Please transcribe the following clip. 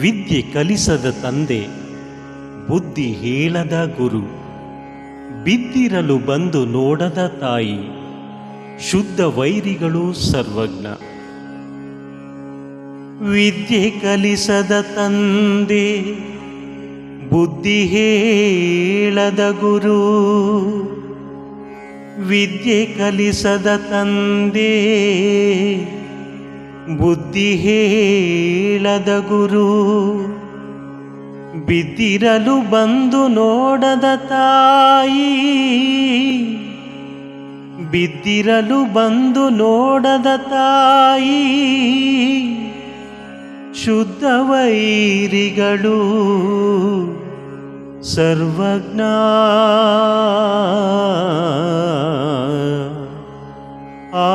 ವಿದ್ಯೆ ಕಲಿಸದ ತಂದೆ, ಬುದ್ಧಿ ಹೇಳದ ಗುರು, ಬಿದ್ದಿರಲು ಬಂದು ನೋಡದ ತಾಯಿ, ಶುದ್ಧ ವೈರಿಗಳು ಸರ್ವಜ್ಞ. ವಿದ್ಯೆ ಕಲಿಸದ ತಂದೆ, ಬುದ್ಧಿ ಹೇಳದ ಗುರು, ವಿದ್ಯೆ ಕಲಿಸದ ತಂದೆ. ಬುದ್ಧಿ ಹೇಳದ ಗುರು ಬಿದ್ದಿರಲು ಬಂದು ನೋಡದ ತಾಯಿ ಬಿದ್ದಿರಲು ಬಂದು ನೋಡದ ತಾಯಿ, ಶುದ್ಧ ವೈರಿಗಳು, ಸರ್ವಜ್ಞ. ಆ